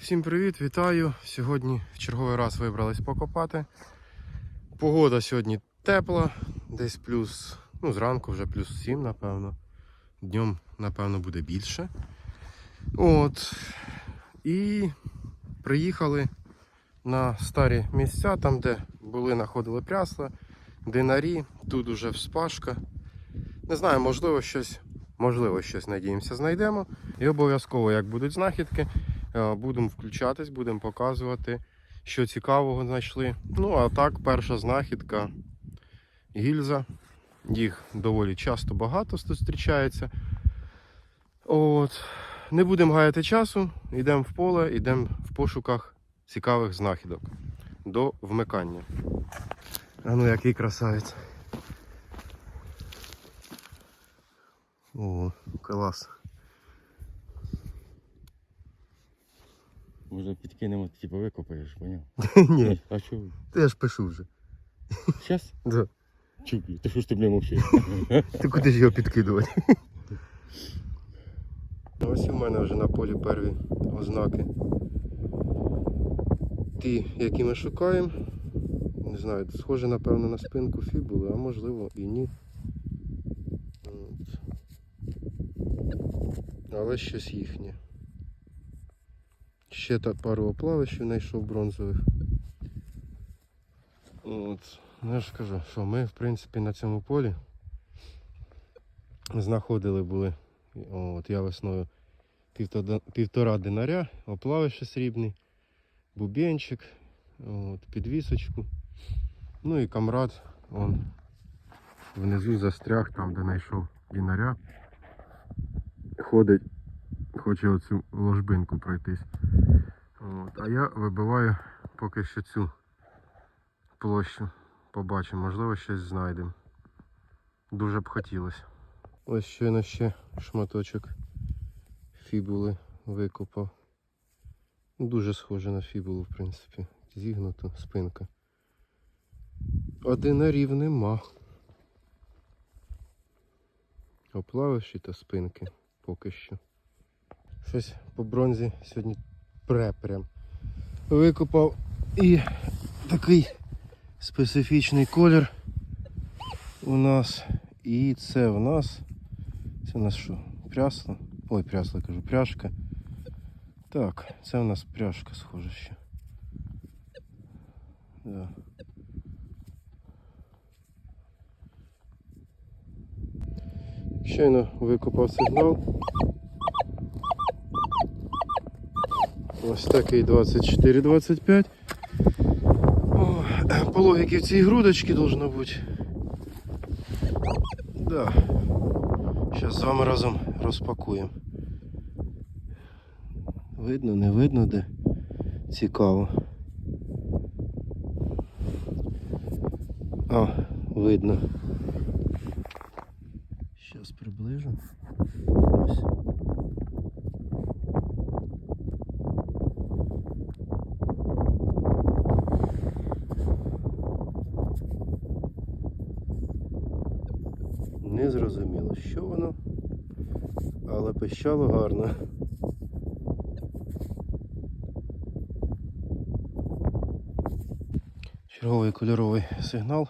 Всім привіт, вітаю! Сьогодні в черговий раз вибрались покопати. Погода сьогодні тепла, десь плюс, ну зранку вже плюс 7, напевно. Днем, напевно, буде більше. От. І приїхали на старі місця, там, де були, знаходили прясла, динарі, тут уже вспашка. Не знаю, можливо, щось, можливо, щось надіємося, знайдемо. І обов'язково, як будуть знахідки, Будемо включатись, будемо показувати, що цікавого знайшли. Ну, а так, перша знахідка гільза. Їх доволі часто багато зустрічається. От. Не будемо гаяти часу, йдемо в поле, йдемо в пошуках цікавих знахідок до вмикання. А ну який красавець. О, клас. Може підкинемо, типу викопаєш, поняв? Ні, А що? ти ж пишу вже. Щас? Да. Чуплю. Ти що ж ти блін мовчиш? Ти куди ж його підкидувати? Ось у мене вже на полі перві ознаки. Ті, які ми шукаємо. Не знаю, схоже, напевно, на спинку фібули, а можливо і ні. Але щось їхнє. Ще та пару оплавищів знайшов бронзових. От. Ну, я ж кажу, що ми, в принципі, на цьому полі знаходили були. От я весною півтора динаря, оплавище срібний, бубенчик, от, підвісочку. Ну і камрад он внизу застряг, там де знайшов динаря. Ходить, хоче оцю ложбинку пройтись. От, а я вибиваю поки що цю площу. Побачимо, можливо, щось знайдемо. Дуже б хотілося. Ось щойно ще шматочок фібули викопав. Дуже схоже на фібулу, в принципі. Зігнута спинка. Одинарів нема. Оплавиші та спинки поки що. Щось по бронзі сьогодні пре прям. Викопав і такий специфічний колір у нас. І це в нас. Це у нас що? Прясло? Ой, прясло кажу, пряжка. Так, це у нас пряжка схоже ще. Да. Щойно викопав сигнал. Ось такий 24-25. По логіки в цій грудочці должно бути. Да. Зараз з вами разом розпакуємо. Видно, не видно де. Цікаво. А, видно. Зараз приближу. Ось. Не зрозуміло, що воно, але пищало гарно. Черговий кольоровий сигнал.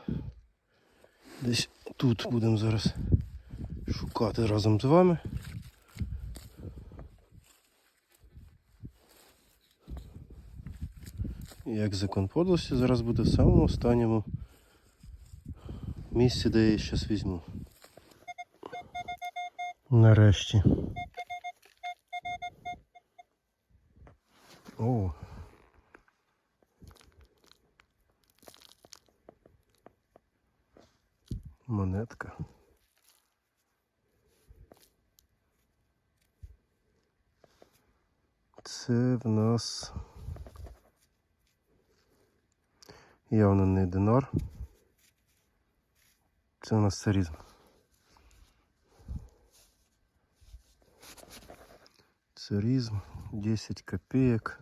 Десь тут будемо зараз шукати разом з вами. Як закон подлості зараз буде в самому останньому місці, де я її зараз візьму. Нарешті. О. Монетка. Це в нас явно не динар. Це у нас царізм. Царизм 10 копеек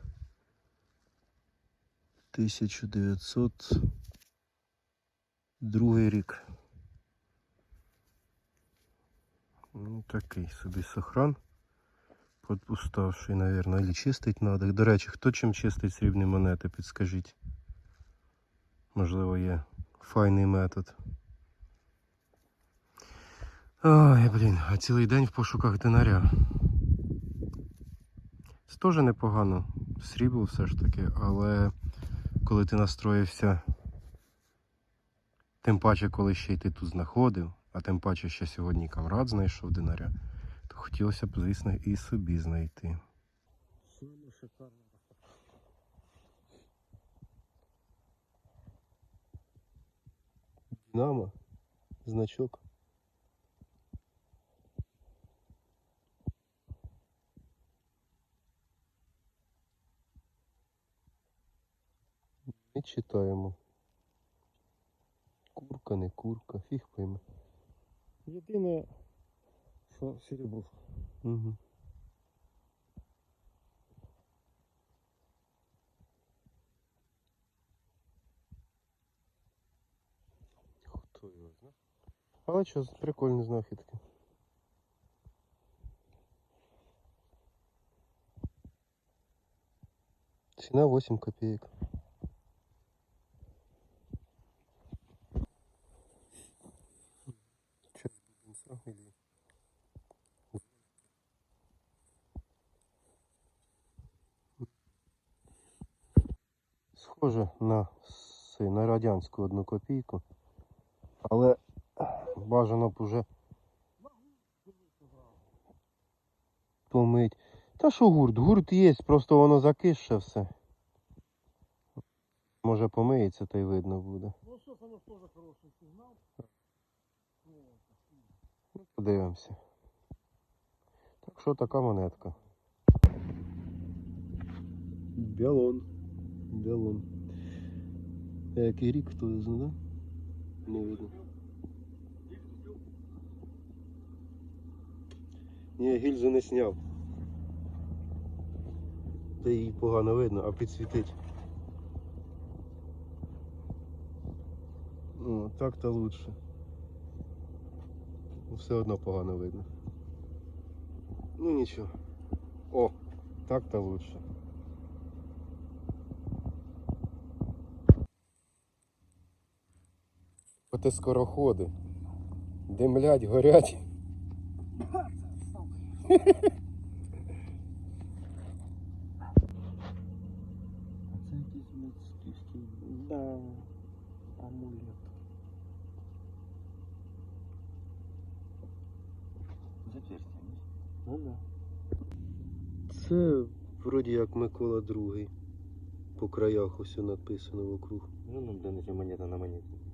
1902 рік. Ну, такий собі сохран. Подуставший, наверное, или чистить надо. До речі, хто чим чистить срібні монети, підскажіть. Можливо, є файний метод. Ой, блін, а цілий день в пошуках динаря. Це теж непогано. Срібло все ж таки, але коли ти настроївся, тим паче, коли ще й ти тут знаходив, а тим паче ще сьогодні камрад знайшов динаря, то хотілося б, звісно, і собі знайти. Шикарно. Динамо, значок. І читаємо. Курка, не курка, фіг пойме. Єдине, що серебро. Угу. Хто його знає? Але що, прикольні знахідки. Ціна 8 копійок. Или... Схоже на, на радянську одну копійку. Але бажано б уже помить. Та що гурт? Гурт є, просто воно закисше все. Може помиється, та й видно буде. Ну що, саме теж хороший сигнал. Ну, Подивимося. Так що така монетка. Біалон. Біалон. Який рік хто його знає? Не видно. Ні, гільзу не сняв. Та її погано видно, а підсвітить. Ну, так-то лучше. Все одно погано видно. Ну нічого. О, так-то лучше. Оте скороходи. Димлять, горять. Це якийсь мецьківський. Да. Амулет. Запірстя. Ну да. Це вроді як Микола II. По краях усе написано вокруг. Ну, ну, де не монета на монеті.